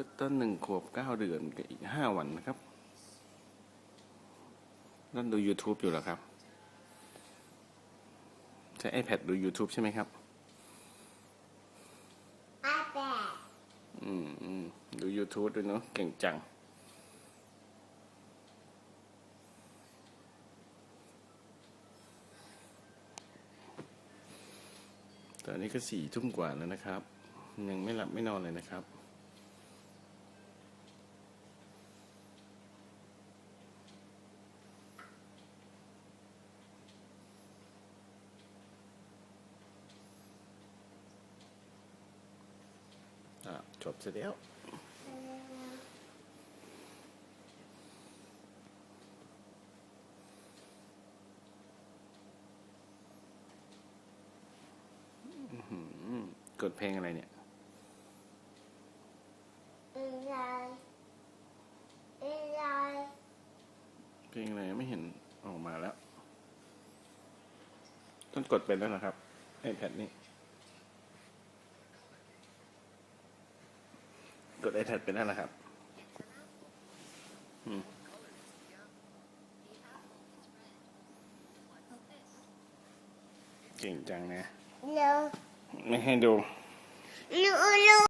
ก็ต้นหนึ่งขวบเก้าเดือนกับอีกห้าวันนะครับนั่นดู YouTube อยู่เหรอครับ ใช้ iPad ดู YouTube ใช่ไหมครับ iPad อืมอืมดู YouTube ด้วยเนาะเก่งจัง ตอนนี้ก็สี่ทุ่มกว่าแล้วนะครับ ยังไม่หลับไม่นอนเลยนะครับ บเสร็จแล้วอืมกดเพลงอะไรเนี่ยอะไรอะไรเพลงอะไรไม่เห็นออกมาแล้ว ต้องกดเป็นแล้วนะครับ iPad นี่ กด iPad เป็นแล้วนะครับอืมเก่งจังนะเร็วไม่ให้ดูเร็วเร็ว